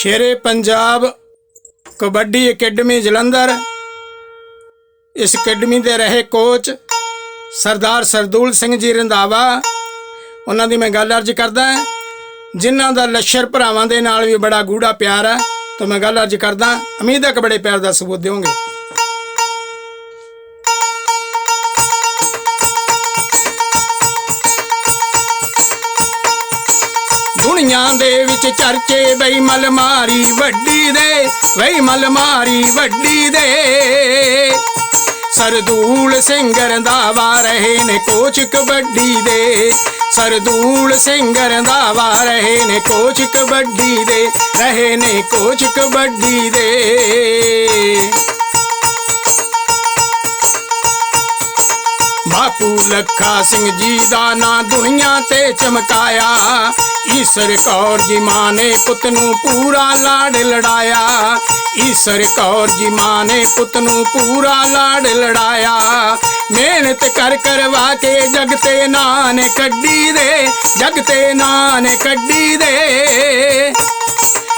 ਸ਼ੇਰੇ Punjab kabaddi academy Jalandhar. ਇਸ academy ਦੇ ਰਹੇ ਕੋਚ ਸਰਦਾਰ ਸਰਦੂਲ ਸਿੰਘ ਜੀ ਰੰਧਾਵਾ। ਉਹਨਾਂ ਦੀ ਮੈਂ ਗੱਲ ਅਰਜ ਕਰਦਾ ਜਿਨ੍ਹਾਂ ਦਾ ਲੱਸ਼ਰ ਭਰਾਵਾਂ ਦੇ ਨਾਲ ਵੀ ਬੜਾ ਗੂੜਾ ਪਿਆਰ ਹੈ, ਤਾਂ ਮੈਂ ਗੱਲ ਅਰਜ ਕਰਦਾ, ਉਮੀਦ ਹੈ ਕਿ ਬੜੇ ਪਿਆਰ ਦਾ ਸਬੂਤ ਦਿਓਗੇ। ਦੁਨੀਆ ਦੇ ਵਿੱਚ ਚਰਚੇ ਬਈ ਮਲਮਾਰੀ ਵੱਡੀ ਦੇ, ਬਈ ਮਲਮਾਰੀ ਵੱਡੀ ਦੇ। ਸਰਦੂਲ ਸਿੰਘ ਰੰਧਾਵਾ ਰਹੇ ਨੇ ਕੋਚ ਕਬੱਡੀ ਦੇ। ਸਰਦੂਲ ਸਿੰਘ ਰੰਧਾਵਾ ਰਹੇ ਨੇ ਕੋਚ ਕਬੱਡੀ ਦੇ, ਰਹੇ ਨੇ ਕੋਚ ਕਬੱਡੀ ਦੇ। ਬਾਪੂ ਲੱਖਾ ਸਿੰਘ ਜੀ ਦਾ ਨਾਂ ਦੁਨੀਆ ਤੇ ਚਮਕਾਇਆ। ਈਸਰ ਕੌਰ ਜੀ ਮਾਂ ਨੇ ਪੁੱਤ ਨੂੰ ਪੂਰਾ ਲਾਡ ਲੜਾਇਆ। ਈਸਰ ਕੌਰ ਜੀ ਮਾਂ ਨੇ ਪੁੱਤ ਨੂੰ ਪੂਰਾ ਲਾਡ ਲੜਾਇਆ। ਮਿਹਨਤ ਕਰ ਕਰਵਾ ਕੇ ਜਗ ਤੇ ਨਾਂ ਨੇ ਕੱਢੀ ਦੇ, ਜਗ ਤੇ ਨਾਂ ਨੇ ਕੱਢੀ ਦੇ।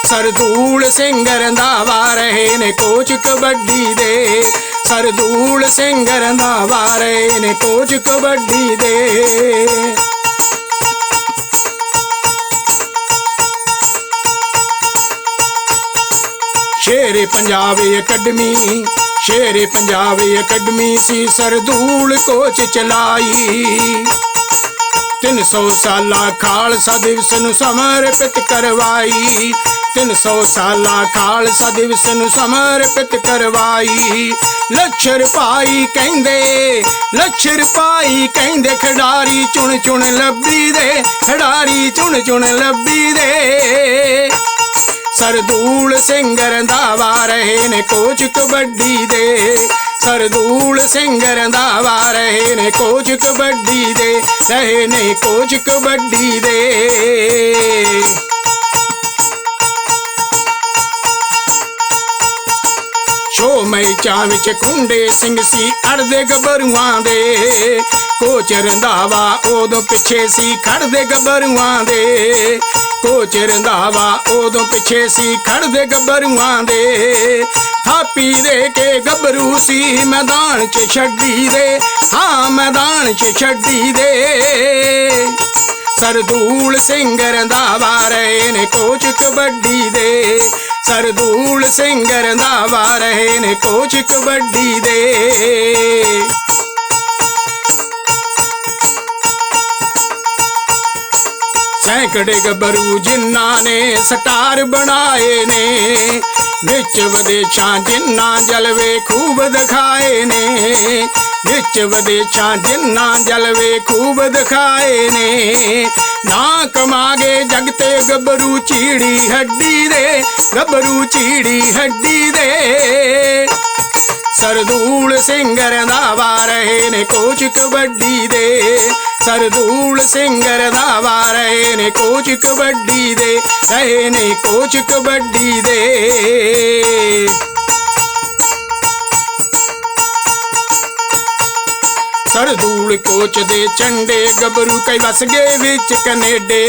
ਸਰਦੂਲ ਸਿੰਘ ਰੰਧਾਵਾ ਰਹੇ ਨੇ ਕੋਚ ਕਬੱਡੀ ਦੇ। ਸਰਦੂਲ ਸਿੰਘ ਰੰਧਾਵਾ ਰਹੇ ਨੇ ਕੋਚ ਕਬੱਡੀ ਦੇ। ਸ਼ੇਰੇ ਪੰਜਾਬ ਅਕੈਡਮੀ, ਸ਼ੇਰੇ ਪੰਜਾਬ ਅਕੈਡਮੀ ਸੀ ਸਰਦੂਲ ਕੋਚ ਚਲਾਈ। 300 ਸਾਲਾ ਖਾਲਸਾ ਦਿਵਸ ਨੂੰ ਸਮਰਪਿਤ ਕਰਵਾਈ। 300 ਸਾਲਾ ਖਾਲਸਾ ਦਿਵਸ ਨੂੰ ਸਮਰਪਿਤ ਕਰਵਾਈ। ਲੱਛਰ ਪਾਈ ਕਹਿੰਦੇ, ਲੱਛਰ ਪਾਈ ਕਹਿੰਦੇ, ਖਿਡਾਰੀ ਚੁਣ ਚੁਣ ਲੱਭੀ ਦੇ, ਖਿਡਾਰੀ ਚੁਣ ਚੁਣ ਲੱਭੀ ਦੇ। ਸਰਦੂਲ ਸਿੰਘ ਰੰਧਾਵਾ ਰਹੇ ਨੇ ਕੋਚ ਕਬੱਡੀ ਦੇ। ਸਰਦੂਲ ਸਿੰਘ ਰੰਧਾਵਾ ਰਹੇ ਨੇ ਕੋਚ ਕਬੱਡੀ ਦੇ। ਰਹੇ ਨੇ ਕੋਚ ਕਬੱਡੀ ਦੇ। ਸ਼ੋ ਮੈਚਾਂ ਵਿੱਚ ਕੁੰਡੇ ਸਿੰਘ ਸੀ ਅੜਦੇ ਗੱਭਰੂਆਂ ਦੇ। ਕੋਚ ਰੰਧਾਵਾ ਉਦੋਂ ਪਿੱਛੇ ਸੀ ਖੜਦੇ ਗੱਭਰੂਆਂ ਦੇ। ਕੋਚ ਰੰਧਾਵਾ ਉਦੋਂ ਪਿੱਛੇ ਸੀ ਖੜਦੇ ਗੱਭਰੂਆਂ ਦੇ। ਥਾਪੀ ਦੇ ਕੇ ਗੱਭਰੂ ਸੀ ਮੈਦਾਨ 'ਚ ਛੱਡੀ ਦੇ। ਹਾਂ, ਮੈਦਾਨ 'ਚ ਛੱਡੀ ਦੇ। ਸਰਦੂਲ ਸਿੰਘ ਰੰਧਾਵਾ ਰਹੇ ਨੇ ਕੋਚ ਕਬੱਡੀ ਦੇ। ਸਰਦੂਲ ਸਿੰਘ ਰੰਧਾਵਾ ਰਹੇ ਨੇ ਕੋਚ ਕਬੱਡੀ ਦੇ। ਸੈਂਕੜੇ ਗੱਭਰੂ ਜਿਨ੍ਹਾਂ ਨੇ ਸਟਾਰ ਬਣਾਏ ਨੇ, ਵਿੱਚ ਵਿਦੇਸ਼ਾਂ ਜਿਨ੍ਹਾਂ ਜਲਵੇ ਖੂਬ ਦਿਖਾਏ ਨੇ, ਵਿੱਚ ਵਿਦੇਸ਼ਾਂ ਜਿਨ੍ਹਾਂ ਜਲਵੇ ਖੂਬ ਦਿਖਾਏ ਨੇ। ਨਾ ਕਮਾਗੇ ਜਗ ਤੇ ਗੱਭਰੂ ਚੀੜੀ ਹੱਡੀ ਦੇ, ਗੱਭਰੂ ਚੀੜੀ ਹੱਡੀ ਦੇ। ਸਰਦੂਲ ਸਿੰਘ ਰੰਧਾਵਾ ਰਹੇ ਨੇ ਕੋਚ ਕਬੱਡੀ ਦੇ। ਸਰਦੂਲ ਸਿੰਘ ਰੰਧਾਵਾ ਰਹੇ ਨੇ ਕੋਚ ਕਬੱਡੀ ਦੇ। ਰਹੇ ਨੇ ਕੋਚ ਕਬੱਡੀ ਦੇ। ਸਰਦੂਲ ਕੋਚ ਦੇ ਝੰਡੇ ਗੱਭਰੂ ਕਈ ਵਸ ਗਏ ਵਿੱਚ ਕੈਨੇਡੇ,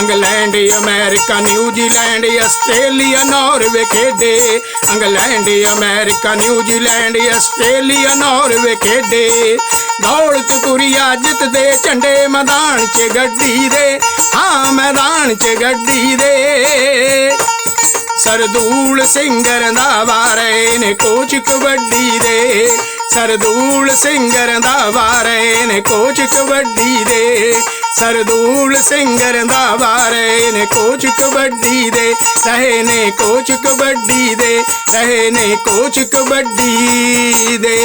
England, America New Zealand Australia, Norway ਖੇਡੇ। England, America New Zealand Australia, Norway ਖੇਡੇ। ਦੌਲਤ ਕੁਰੀਆ ਜਿੱਤ ਦੇ ਝੰਡੇ ਮੈਦਾਨ 'ਚ ਗੱਡੀ ਦੇ। ਹਾਂ, ਮੈਦਾਨ 'ਚ ਗੱਡੀ ਦੇ। ਸਰਦੂਲ ਸਿੰਘ ਰੰਧਾਵਾ ਰਹੇ ਨੇ ਕੋਚ ਕਬੱਡੀ ਦੇ। ਸਰਦੂਲ ਸਿੰਘ ਦਾ ਰਹੇ ਨੇ ਕੋਚ ਕਬੱਡੀ ਦੇ ਸਰਦੂਲ ਸਿੰਘ ਦਾ ਰਹੇ ਨੇ ਕੋਚ ਕਬੱਡੀ ਦੇ ਰਹੇ ਨੇ ਕੋਚ ਕਬੱਡੀ ਦੇ ਰਹੇ ਨੇ ਕੋਚ ਕਬੱਡੀ ਦੇ